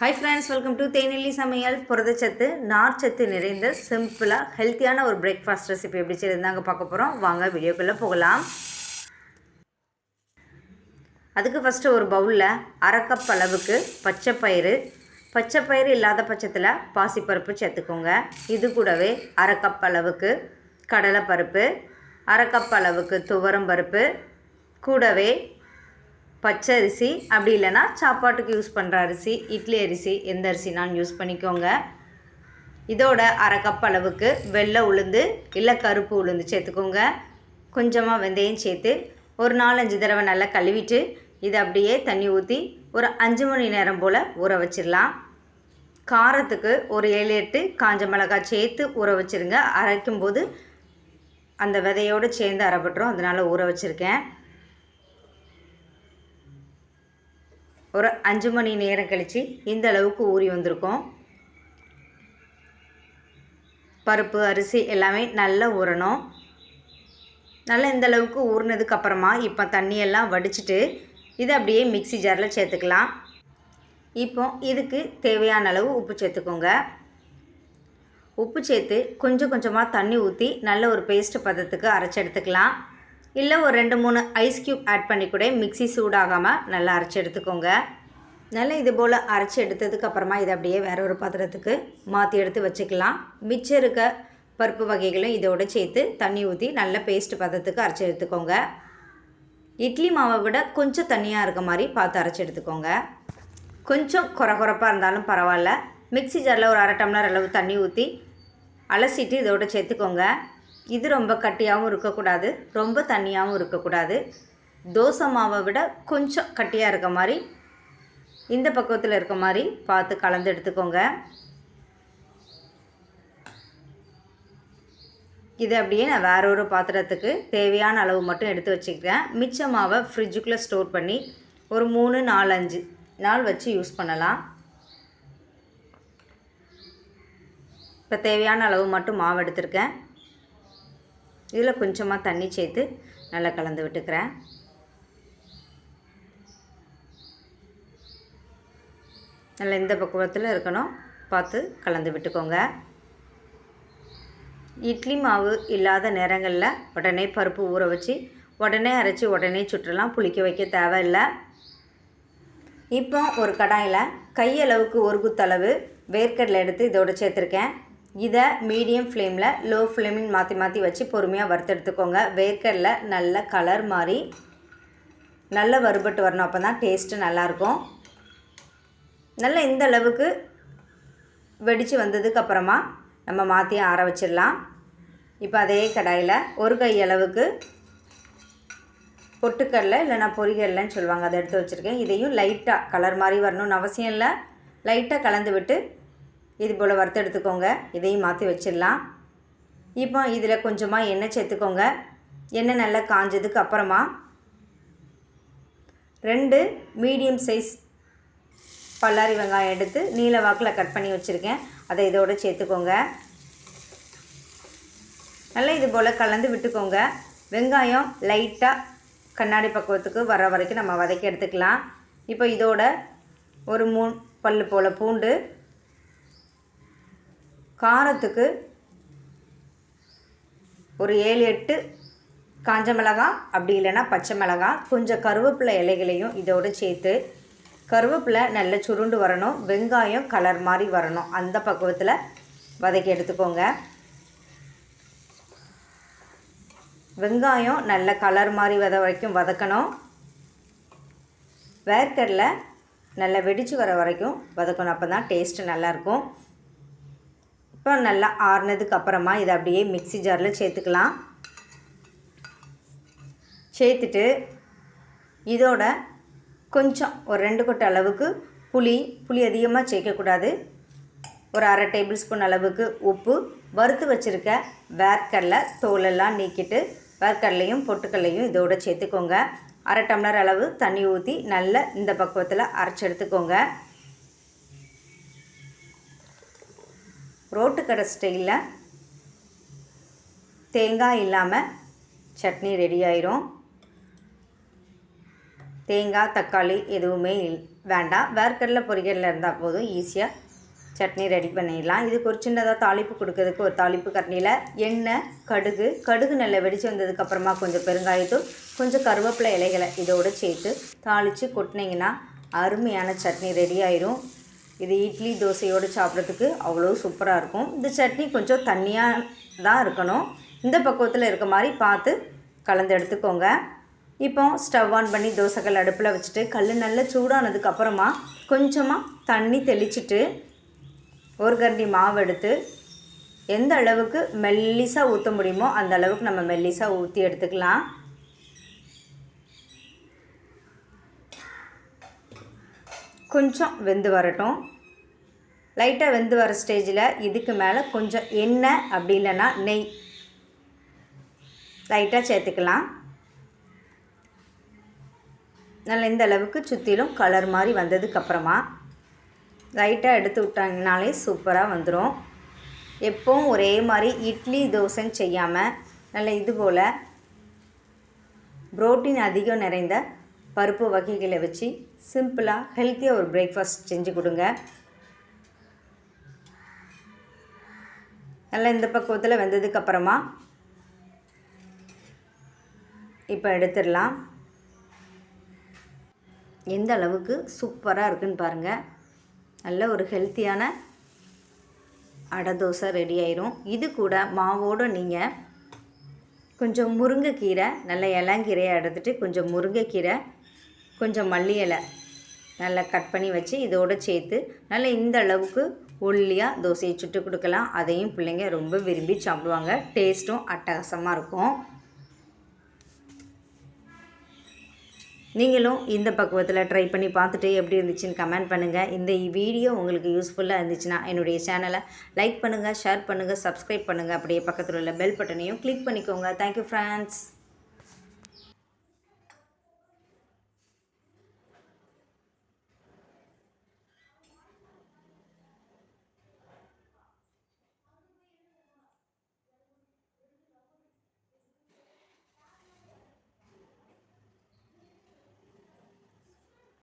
Hi friends welcome to Thenelli Samayal புரதச்சத்து நார்ச்சத்து நிறைந்த சிம்பிளாக ஹெல்த்தியான ஒரு பிரேக்ஃபாஸ்ட் ரெசிபி எப்படி செய்யறதுனாங்க பார்க்க போகிறோம் வாங்க வீடியோக்குள்ளே போகலாம். அதுக்கு ஃபஸ்ட்டு ஒரு பவுலில் அரை கப் அளவுக்கு பச்சை பயிறு பச்சை பயிறு இல்லாத பட்சத்தில் பாசிப்பருப்பு சேர்த்துக்கோங்க. இது கூடவே அரை கப் அளவுக்கு கடலைப்பருப்பு அரை கப் அளவுக்கு துவரம் பருப்பு கூடவே பச்சை அரிசி அப்படி இல்லைன்னா சாப்பாட்டுக்கு யூஸ் பண்ணுற அரிசி இட்லி அரிசி எந்த அரிசினாலும் யூஸ் பண்ணிக்கோங்க. இதோட அரை கப் அளவுக்கு வெள்ளை உளுந்து இல்லை கருப்பு உளுந்து சேர்த்துக்கோங்க. கொஞ்சமாக வெந்தயம் சேர்த்து ஒரு நாலஞ்சு தடவை நல்லா கழுவிட்டு இதை அப்படியே தண்ணி ஊற்றி ஒரு அஞ்சு மணி நேரம் போல் ஊற வச்சிடலாம் காரத்துக்கு ஒரு ஏழு எட்டு காஞ்ச மிளகாய் சேர்த்து ஊற வச்சுருங்க. அரைக்கும்போது அந்த விதையோடு சேர்ந்து அரைப்பட்டுரும். அதனால் ஊற வச்சுருக்கேன். ஒரு அஞ்சு மணி நேரம் கழித்து இந்த அளவுக்கு ஊறி வந்திருக்கும். பருப்பு அரிசி எல்லாமே நல்லா ஊறணும். நல்லா இந்த அளவுக்கு ஊறினதுக்கு அப்புறமா இப்போ தண்ணியெல்லாம் வடிச்சிட்டு இதை அப்படியே மிக்சி ஜாரில் சேர்த்துக்கலாம். இப்போ இதுக்கு தேவையான அளவு உப்பு சேர்த்துக்கோங்க. உப்பு சேர்த்து கொஞ்சம் கொஞ்சமாக தண்ணி ஊற்றி நல்ல ஒரு பேஸ்ட் பதத்துக்கு அரைச்சி எடுத்துக்கலாம். இல்லை ஒரு ரெண்டு மூணு ஐஸ் க்யூப் ஆட் பண்ணி கூட மிக்சி சூடாகாமல் நல்லா அரைச்சி எடுத்துக்கோங்க. நல்லா இது போல் அரைச்சி எடுத்ததுக்கப்புறமா இதை அப்படியே வேற ஒரு பாத்திரத்துக்கு மாற்றி எடுத்து வச்சுக்கலாம். மிச்சம் இருக்க பருப்பு வகைகளும் இதோடு சேர்த்து தண்ணி ஊற்றி நல்ல பேஸ்ட் பதத்துக்கு அரைச்சி எடுத்துக்கோங்க. இட்லி மாவை விட கொஞ்சம் தண்ணியாக இருக்க மாதிரி பார்த்து அரைச்சி எடுத்துக்கோங்க. கொஞ்சம் குறை குறைப்பாக இருந்தாலும் பரவாயில்ல. மிக்சி ஜாரில் ஒரு அரை டம்ளர் அளவு தண்ணி ஊற்றி அலசிட்டு இதோடு சேர்த்துக்கோங்க. இது ரொம்ப கட்டியாகவும் இருக்கக்கூடாது ரொம்ப தண்ணியாகவும் இருக்கக்கூடாது. தோசை மாவை விட கொஞ்சம் கட்டியாக இருக்க மாதிரி இந்த பக்கத்தில் இருக்க மாதிரி பார்த்து கலந்து எடுத்துக்கோங்க. இது அப்படியே நான் வேற ஒரு பாத்திரத்துக்கு தேவையான அளவு மட்டும் எடுத்து வச்சுக்கிறேன். மிச்ச மாவை ஃப்ரிட்ஜுக்குள்ளே ஸ்டோர் பண்ணி ஒரு மூணு நாலு அஞ்சு நாள் வச்சு யூஸ் பண்ணலாம். இப்போ தேவையான அளவு மட்டும் மாவு எடுத்திருக்கேன். இதில் கொஞ்சமாக தண்ணி சேர்த்து நல்லா கலந்து விட்டுக்கிறேன். நல்லா இந்த பக்குவத்தில் இருக்கணும். பார்த்து கலந்து விட்டுக்கோங்க. இட்லி மாவு இல்லாத நேரங்களில் உடனே பருப்பு ஊற வச்சு உடனே அரைச்சி உடனே சுற்றலாம் புளிக்க வைக்க தேவையில்லை. இப்போ ஒரு கடாயில் கையளவுக்கு ஒரு குத்தளவு வேர்க்கடலை எடுத்து இதோட சேர்த்துருக்கேன். இதை மீடியம் ஃப்ளேமில் லோ ஃப்ளேமின் மாற்றி மாற்றி வச்சு பொறுமையாக வறுத்தெடுத்துக்கோங்க. வேர்க்கடலை நல்ல கலர் மாதிரி நல்ல வறுபட்டு வரணும். அப்போ தான் டேஸ்ட்டு நல்லாயிருக்கும். நல்லா இந்த அளவுக்கு வெடித்து வந்ததுக்கு அப்புறமா நம்ம மாற்றி ஆற வச்சிடலாம். இப்போ அதே கடாயில் ஒரு கை அளவுக்கு பொட்டுக்கடலை இல்லைனா பொரிகடலைன்னு சொல்லுவாங்க. அதை எடுத்து வச்சுருக்கேன். இதையும் லைட்டாக கலர் மாதிரி வரணும்னு அவசியம் இல்லை. லைட்டாக கலந்து விட்டு இது போல் வறுத்து எடுத்துக்கோங்க. இதையும் மாற்றி வச்சிடலாம். இப்போ இதில் கொஞ்சமாக எண்ணெய் சேர்த்துக்கோங்க. எண்ணெய் நல்லா காஞ்சதுக்கு அப்புறமா ரெண்டு மீடியம் சைஸ் பல்லாரி வெங்காயம் எடுத்து நீல வாக்கில் கட் பண்ணி வச்சுருக்கேன். அதை இதோடு சேர்த்துக்கோங்க. நல்லா இது போல் கலந்து விட்டுக்கோங்க. வெங்காயம் லைட்டாக கண்ணாடி பக்குவத்துக்கு வர வரைக்கும் நம்ம வதக்கி எடுத்துக்கலாம். இப்போ இதோட ஒரு மூணு பல் போல் பூண்டு காரத்துக்கு ஒரு ஏழு எட்டு காஞ்ச மிளகாய் அப்படி இல்லைன்னா பச்சை மிளகாய் கொஞ்சம் கருவேப்பிலை இலைகளையும் இதோடு சேர்த்து கருவேப்பிலை நல்லா சுருண்டு வரணும். வெங்காயம் கலர் மாதிரி வரணும். அந்த பக்குவத்தில் வதக்கி எடுத்துக்கோங்க. வெங்காயம் நல்ல கலர் மாதிரி வத வரைக்கும் வதக்கணும். வேர்க்கடலை நல்லா வெடித்து வர வரைக்கும் வதக்கணும். அப்போ தான் டேஸ்ட்டு நல்லாயிருக்கும் இப்போ நல்லா ஆறுனதுக்கு அப்புறமா இதை அப்படியே மிக்சி ஜாரில் சேர்த்துக்கலாம். சேர்த்துட்டு இதோட கொஞ்சம் ஒரு ரெண்டு கொட்டை அளவுக்கு புளி புளி அதிகமாக சேர்க்கக்கூடாது. ஒரு அரை டேபிள் ஸ்பூன் அளவுக்கு உப்பு வறுத்து வச்சுருக்க வேர்க்கடலை தோலெல்லாம் நீக்கிட்டு வேர்க்கடலையும் பொட்டுக்கடலையும் இதோட சேர்த்துக்கோங்க. அரை டம்ளர் அளவு தண்ணி ஊற்றி நல்லா இந்த பக்குவத்தில் அரைச்சி எடுத்துக்கோங்க. ரோட்டுக்கடை ஸ்டைலில் தேங்காய் இல்லாமல் சட்னி ரெடி ஆயிரும். தேங்காய் தக்காளி எதுவுமே வேண்டாம். வேர்க்கடலை பொரிகடலை இருந்தால் போதும். ஈஸியாக சட்னி ரெடி பண்ணிடலாம். இதுக்கு ஒரு சின்னதாக தாளிப்பு கொடுக்கறதுக்கு ஒரு தாளிப்பு கரண்டியில் எண்ணெய் கடுகு கடுகு நல்லா வெடித்து வந்ததுக்கப்புறமா கொஞ்சம் பெருங்காயத்தும் கொஞ்சம் கருவேப்பிலை இலைகளை இதோடு சேர்த்து தாளித்து கொட்டினீங்கன்னா அருமையான சட்னி ரெடி ஆயிரும். இது இட்லி தோசையோடு சாப்பிட்றதுக்கு அவ்வளோ சூப்பராக இருக்கும். இந்த சட்னி கொஞ்சம் தண்ணியாக தான் இருக்கணும். இந்த பக்குவத்தில் இருக்க மாதிரி பார்த்து கலந்து எடுத்துக்கோங்க. இப்போ ஸ்டவ் ஆன் பண்ணி தோசைக்கல் அடுப்பில் வச்சுட்டு கல் நல்லா சூடானதுக்கப்புறமா கொஞ்சமாக தண்ணி தெளிச்சிட்டு ஒரு கரண்டி மாவு எடுத்து எந்த அளவுக்கு மெல்லிசாக ஊற்ற முடியுமோ அந்த அளவுக்கு நம்ம மெல்லிசாக ஊற்றி எடுத்துக்கலாம். கொஞ்சம் வெந்து வரட்டும். லைட்டாக வெந்து வர ஸ்டேஜில் இதுக்கு மேலே கொஞ்சம் எண்ணெய் அப்படி இல்லைன்னா நெய். லைட்டாக சேர்த்துக்கலாம். நல்லா இந்த அளவுக்கு சுற்றிலும் கலர் மாதிரி வந்ததுக்கப்புறமா லைட்டாக எடுத்து விட்டாங்கனாலே சூப்பராக வந்துடும் எப்போவும் ஒரே மாதிரி இட்லி தோசைன்னு செய்யாமல் நல்ல இது போல் புரோட்டீன் அதிகம் நிறைந்த பருப்பு வகைகளை வச்சு சிம்பிளாக ஹெல்த்தியாக ஒரு பிரேக்ஃபாஸ்ட் செஞ்சு கொடுங்க. நல்லா இந்த பக்குவத்தில் வெந்ததுக்கப்புறமா இப்போ எடுத்துடலாம். எந்த அளவுக்கு சூப்பராக இருக்குன்னு பாருங்கள் நல்ல ஒரு ஹெல்த்தியான அடை தோசை ரெடி ஆயிரும். இது கூட மாவோடு நீங்கள் கொஞ்சம் முருங்கைக்கீரை நல்ல இலங்கீரையை எடுத்துகிட்டு கொஞ்சம் முருங்கைக்கீரை கொஞ்சம் மல்லி இலை நல்லா கட் பண்ணி வச்சு இதோடு சேர்த்து நல்லா இந்த அளவுக்கு ஒல்லியாக தோசையை சுட்டு கொடுக்கலாம். அதையும் பிள்ளைங்க ரொம்ப விரும்பி சாப்பிடுவாங்க. டேஸ்ட்டும் அட்டகாசமாக இருக்கும். நீங்களும் இந்த பக்குவத்தில் ட்ரை பண்ணி பார்த்துட்டு எப்படி இருந்துச்சுன்னு கமெண்ட் பண்ணுங்கள் இந்த வீடியோ உங்களுக்கு யூஸ்ஃபுல்லாக இருந்துச்சுன்னா என்னுடைய சேனலை லைக் பண்ணுங்கள் ஷேர் பண்ணுங்கள் சப்ஸ்கிரைப் பண்ணுங்கள் அப்படியே பக்கத்தில் உள்ள பெல் பட்டனையும் கிளிக் பண்ணிக்கோங்க. Thank you friends